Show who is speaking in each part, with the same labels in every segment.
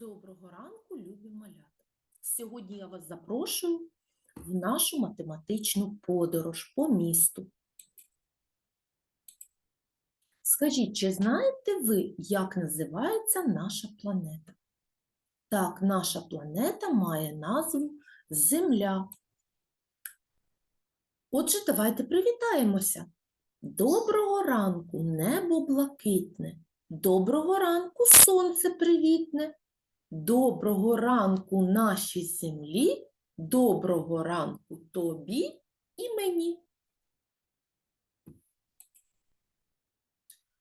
Speaker 1: Доброго ранку, любі малята! Сьогодні я вас запрошую в нашу математичну подорож по місту. Скажіть, чи знаєте ви, як називається наша планета? Так, наша планета має назву Земля. Отже, давайте привітаємося. Доброго ранку, небо блакитне. Доброго ранку, сонце привітне. Доброго ранку нашій землі, доброго ранку тобі і мені.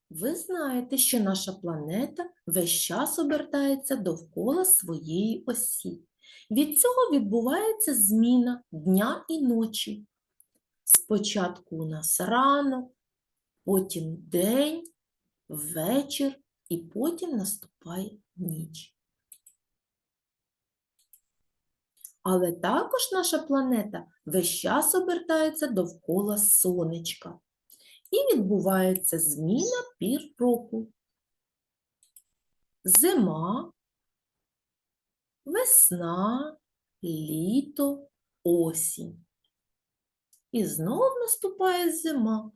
Speaker 1: Ви знаєте, що наша планета весь час обертається довкола своєї осі. Від цього відбувається зміна дня і ночі. Спочатку у нас ранок, потім день, вечір і потім наступає ніч. Але також наша планета весь час обертається довкола сонечка. І відбувається зміна пір року. Зима, весна, літо, осінь. І знов наступає зима.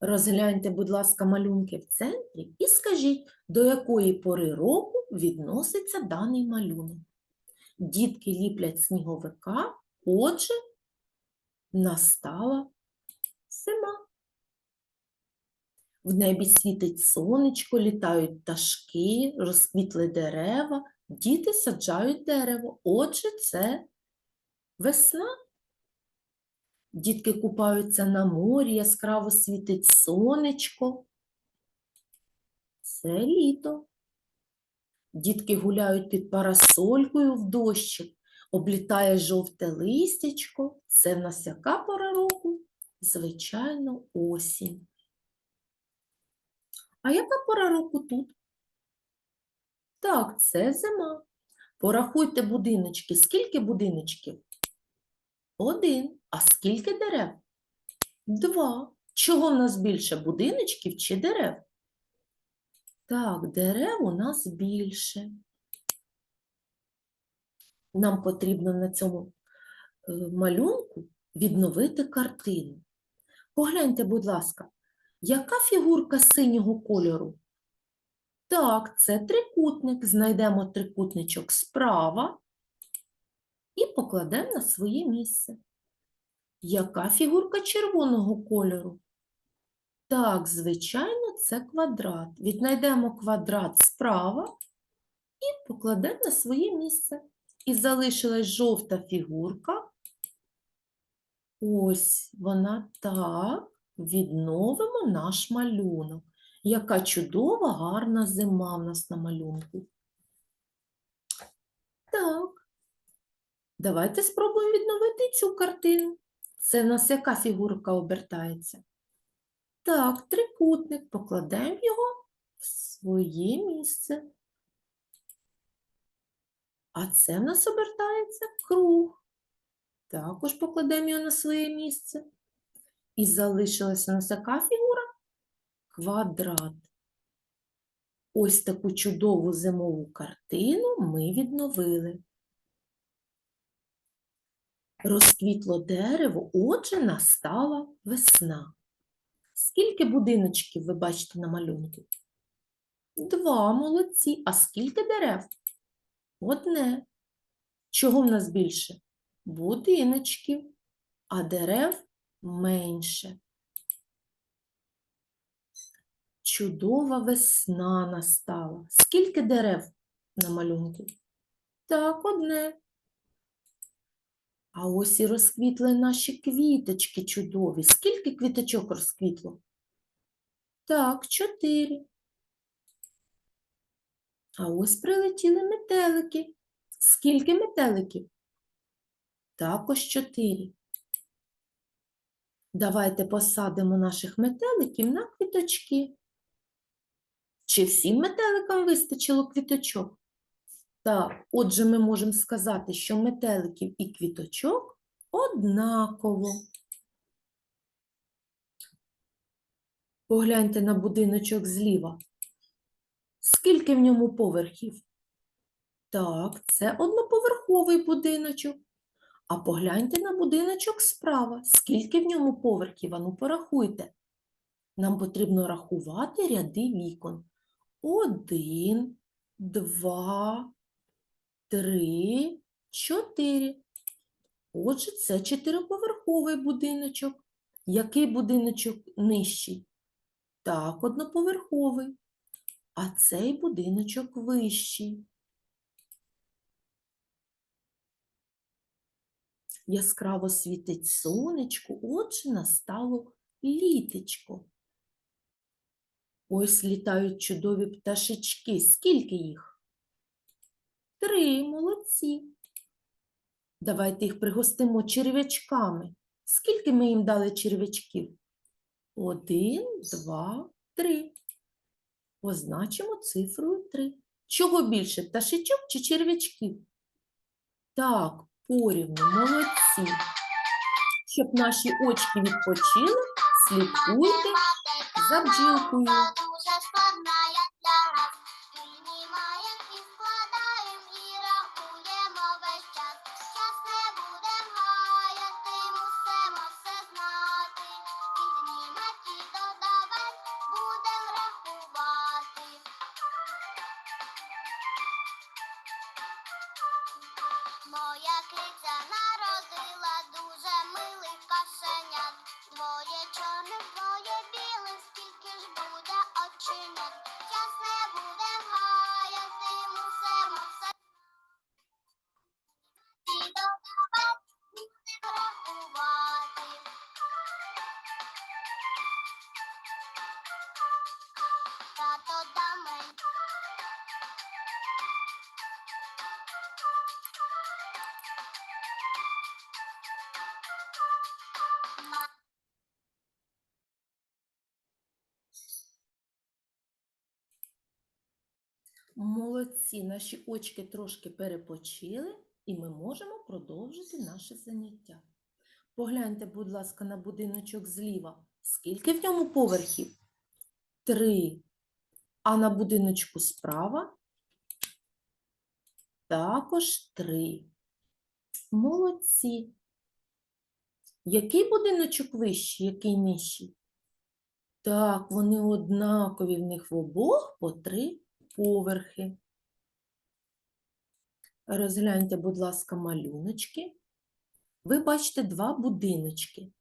Speaker 1: Розгляньте, будь ласка, малюнки в центрі і скажіть, до якої пори року відноситься даний малюнок. Дітки ліплять сніговика, отже, настала зима. В небі світить сонечко, літають пташки, розквітли дерева, діти саджають дерево. Отже, це весна. Дітки купаються на морі, яскраво світить сонечко. Це літо. Дітки гуляють під парасолькою в дощик, облітає жовте листячко. Це в нас яка пора року? Звичайно, осінь. А яка пора року тут? Так, це зима. Порахуйте будиночки. Скільки будиночків? Один. А скільки дерев? Два. Чого в нас більше будиночків чи дерев? Так, дерев у нас більше. Нам потрібно на цьому е, малюнку відновити картину. Погляньте, будь ласка, яка фігурка синього кольору? Так, це трикутник. Знайдемо трикутничок справа і покладемо на своє місце. Яка фігурка червоного кольору? Так, звичайно, це квадрат. Віднайдемо квадрат справа і покладемо на своє місце. І залишилась жовта фігурка. Ось вона так. Відновимо наш малюнок. Яка чудова, гарна зима в нас на малюнку. Так. Давайте спробуємо відновити цю картину. Це в нас яка фігурка обертається? Так, трикутник, покладемо його в своє місце. А це в нас обертається круг. Також покладемо його на своє місце. І залишилася у нас яка фігура? Квадрат. Ось таку чудову зимову картину ми відновили. Розквітло дерево, отже, настала весна. Скільки будиночків ви бачите на малюнку? Два молодці. А скільки дерев? Одне. Чого в нас більше? Будиночків, а дерев менше. Чудова весна настала. Скільки дерев на малюнку? Так, одне. А ось і розквітли наші квіточки чудові. Скільки квіточок розквітло? Так, чотири. А ось прилетіли метелики. Скільки метеликів? Також чотири. Давайте посадимо наших метеликів на квіточки. Чи всім метеликам вистачило квіточок? Так, отже, ми можемо сказати, що метеликів і квіточок однаково. Погляньте на будиночок зліва. Скільки в ньому поверхів? Так, це одноповерховий будиночок. А погляньте на будиночок справа. Скільки в ньому поверхів? Ану, порахуйте. Нам потрібно рахувати ряди вікон. Один, два, три, чотири. Отже, це чотириповерховий будиночок. Який будиночок нижчий? Так, одноповерховий. А цей будиночок вищий. Яскраво світить сонечко, отже, настало літечко. Ось літають чудові пташечки. Скільки їх? Три, молодці. Давайте їх пригостимо черв'ячками. Скільки ми їм дали черв'ячків? Один, два, три. Позначимо цифрою три. Чого більше, пташечок чи черв'ячків? Так, порівну, молодці. Щоб наші очки відпочили, слідкуйте за бджілкою. Молодці, наші очки трошки перепочили, і ми можемо продовжити наше заняття. Погляньте, будь ласка, на будиночок зліва. Скільки в ньому поверхів? Три. А на будиночку справа також три. Молодці. Який будиночок вищий, який нижчий? Так, вони однакові, в них в обох по три поверхи. Розгляньте, будь ласка, малюночки. Ви бачите два будиночки.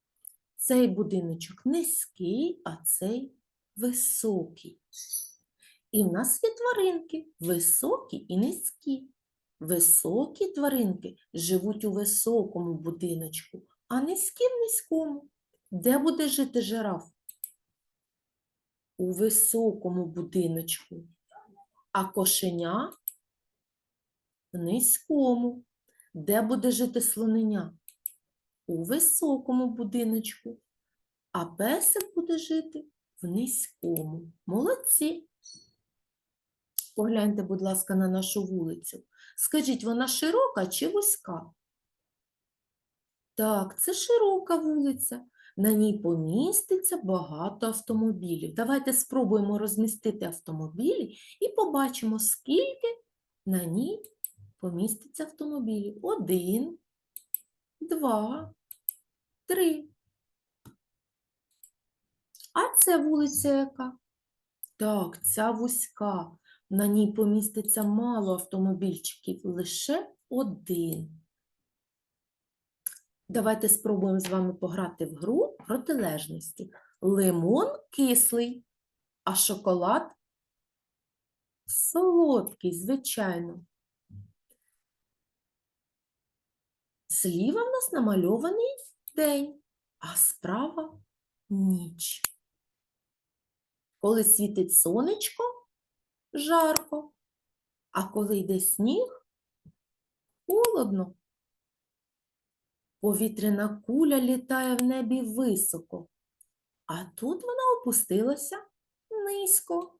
Speaker 1: Цей будиночок низький, а цей високий. І в нас є тваринки високі і низькі. Високі тваринки живуть у високому будиночку, а низькі в низькому. Де буде жити жираф? У високому будиночку а кошеня в низькому. Де буде жити слоненя? У високому будиночку, а песик буде жити в низькому. Молодці. Погляньте, будь ласка, на нашу вулицю. Скажіть, вона широка чи вузька? Так, це широка вулиця. На ній поміститься багато автомобілів. Давайте спробуємо розмістити автомобілі і побачимо, скільки на ній поміститься автомобілів. Один, два, три. А це вулиця яка? Так, ця вузька. На ній поміститься мало автомобільчиків, лише один. Давайте спробуємо з вами пограти в гру протилежності. Лимон кислий, а шоколад солодкий, звичайно. Зліва в нас намальований день, а справа ніч. Коли світить сонечко, жарко, а коли йде сніг, холодно. Повітряна куля літає в небі високо, а тут вона опустилася низько.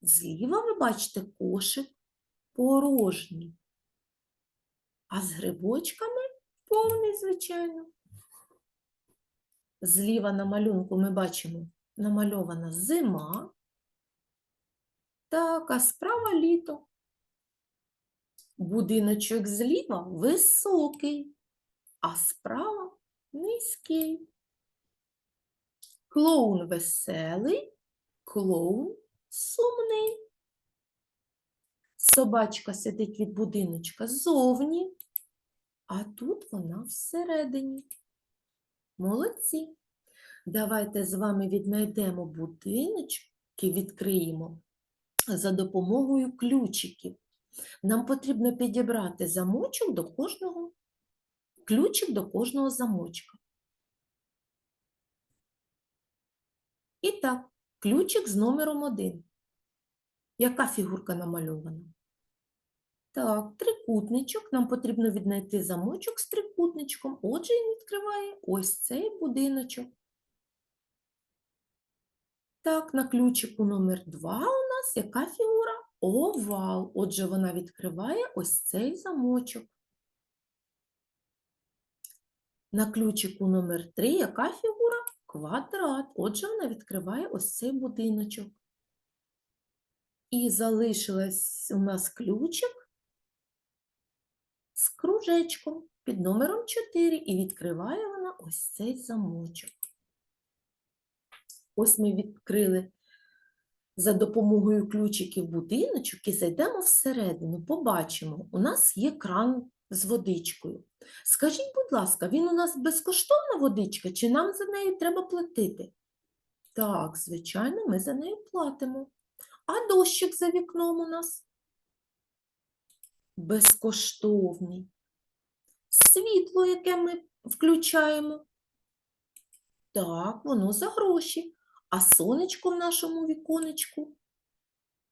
Speaker 1: Зліва ви бачите кошик порожній, а з грибочками повний, звичайно. Зліва на малюнку ми бачимо намальована зима, Так, а справа літо. Будиночок зліва високий, а справа низький. Клоун веселий, клоун сумний. Собачка сидить від будиночка ззовні, а тут вона всередині. Молодці. Давайте з вами віднайдемо будиночок і відкриємо за допомогою ключиків. Нам потрібно підібрати замочок до кожного, ключик до кожного замочка. І так, ключик з номером 1. Яка фігурка намальована? Так, трикутничок. Нам потрібно віднайти замочок з трикутничком. Отже, він відкриває ось цей будиночок. Так, на ключику номер 2 у нас яка фігура? Овал. Отже, вона відкриває ось цей замочок. На ключику номер 3 яка фігура? Квадрат. Отже, вона відкриває ось цей будиночок. І залишилась у нас ключик з кружечком під номером 4 і відкриває вона ось цей замочок. Ось ми відкрили за допомогою ключиків будиночок і зайдемо всередину. Побачимо, у нас є кран з водичкою. Скажіть, будь ласка, він у нас безкоштовна водичка, чи нам за нею треба платити? Так, звичайно, ми за нею платимо. А дощик за вікном у нас? Безкоштовний. Світло, яке ми включаємо? Так, воно за гроші. А сонечко в нашому віконечку?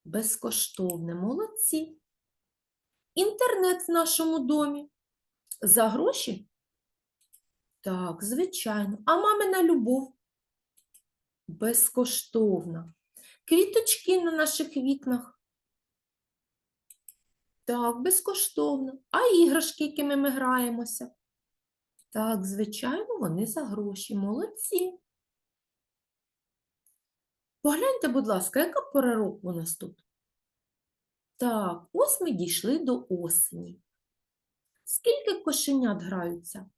Speaker 1: Безкоштовне, молодці. Інтернет в нашому домі? За гроші? Так, звичайно. А мамина любов? Безкоштовна. Квіточки на наших вікнах? Так, безкоштовно. А іграшки, якими ми граємося? Так, звичайно, вони за гроші. Молодці. Погляньте, будь ласка, яка пора року у нас тут? Так, ось ми дійшли до осені. Скільки кошенят граються?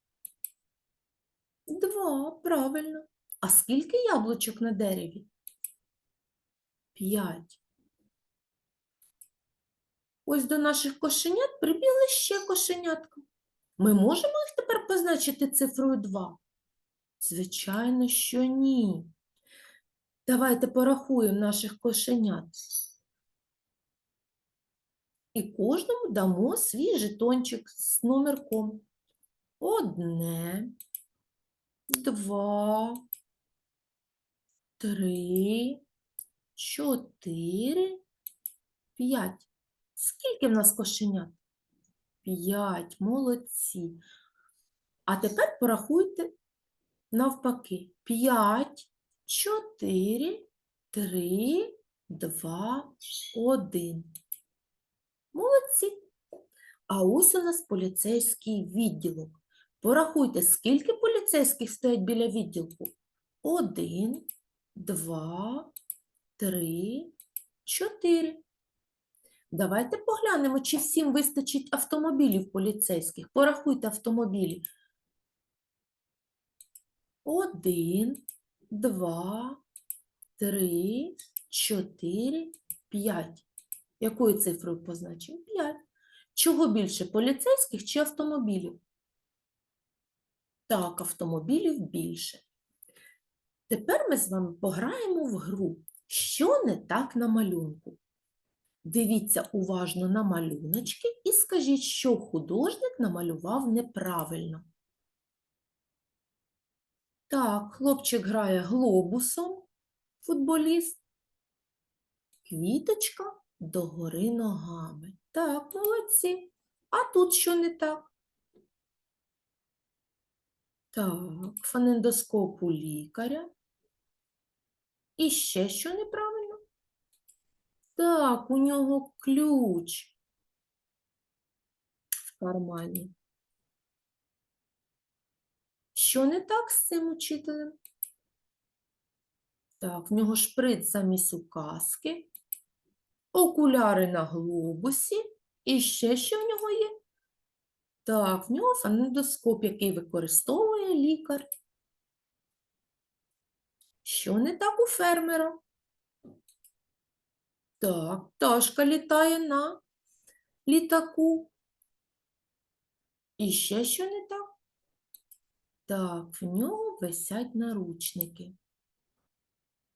Speaker 1: Два, правильно. А скільки яблучок на дереві? П'ять. Ось до наших кошенят прибігли ще кошенятка. Ми можемо їх тепер позначити цифрою 2? Звичайно, що ні. Давайте порахуємо наших кошенят. І кожному дамо свій жетончик з номерком. Одне, два, три, чотири, п'ять. Скільки в нас кошенят? П'ять, молодці. А тепер порахуйте навпаки. П'ять, чотири, три, два, один. Молодці. А ось у нас поліцейський відділок. Порахуйте, скільки поліцейських стоять біля відділку? Один, два, три, чотири. Давайте поглянемо, чи всім вистачить автомобілів поліцейських. Порахуйте автомобілі. Один, два, три, чотири, п'ять. Якою цифрою позначимо? П'ять. Чого більше, поліцейських чи автомобілів? Так, автомобілів більше. Тепер ми з вами пограємо в гру. Що не так на малюнку? Дивіться уважно на малюночки і скажіть, що художник намалював неправильно. Так, хлопчик грає глобусом, футболіст. Квіточка догори ногами. Так, молодці. А тут що не так? Так, фонендоскоп у лікаря. І ще що неправильно? Так, у нього ключ в кармані. Що не так з цим учителем? Так, в нього шприц замість указки. окуляри на глобусі. І ще що в нього є? Так, в нього фонендоскоп, який використовує лікар. Що не так у фермера? Так, пташка літає на літаку. І ще що не так? Так, в нього висять наручники.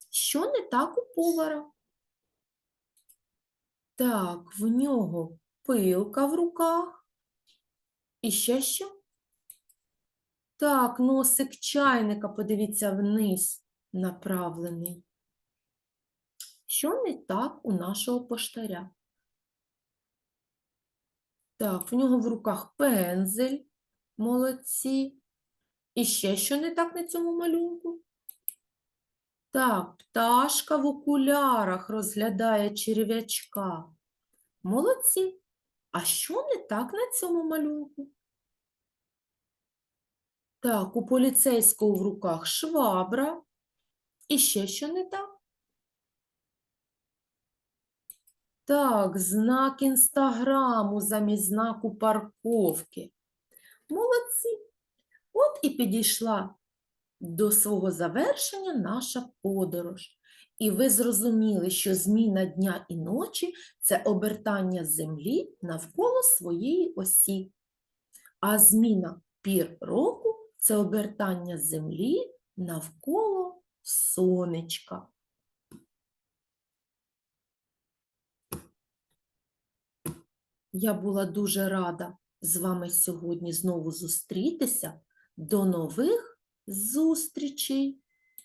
Speaker 1: Що не так у повара? Так, в нього пилка в руках. І ще що? Так, носик чайника, подивіться, вниз направлений. Що не так у нашого поштаря? Так, в нього в руках пензель. Молодці. І ще що не так на цьому малюнку? Так, пташка в окулярах розглядає черв'ячка. Молодці. А що не так на цьому малюнку? Так, у поліцейського в руках швабра. І ще що не так? Так, знак інстаграму замість знаку парковки. Молодці. От і підійшла до свого завершення наша подорож. І ви зрозуміли, що зміна дня і ночі це обертання Землі навколо своєї осі. А зміна пір року це обертання Землі навколо сонечка. Я була дуже рада з вами сьогодні знову зустрітися. До нових зустрічей!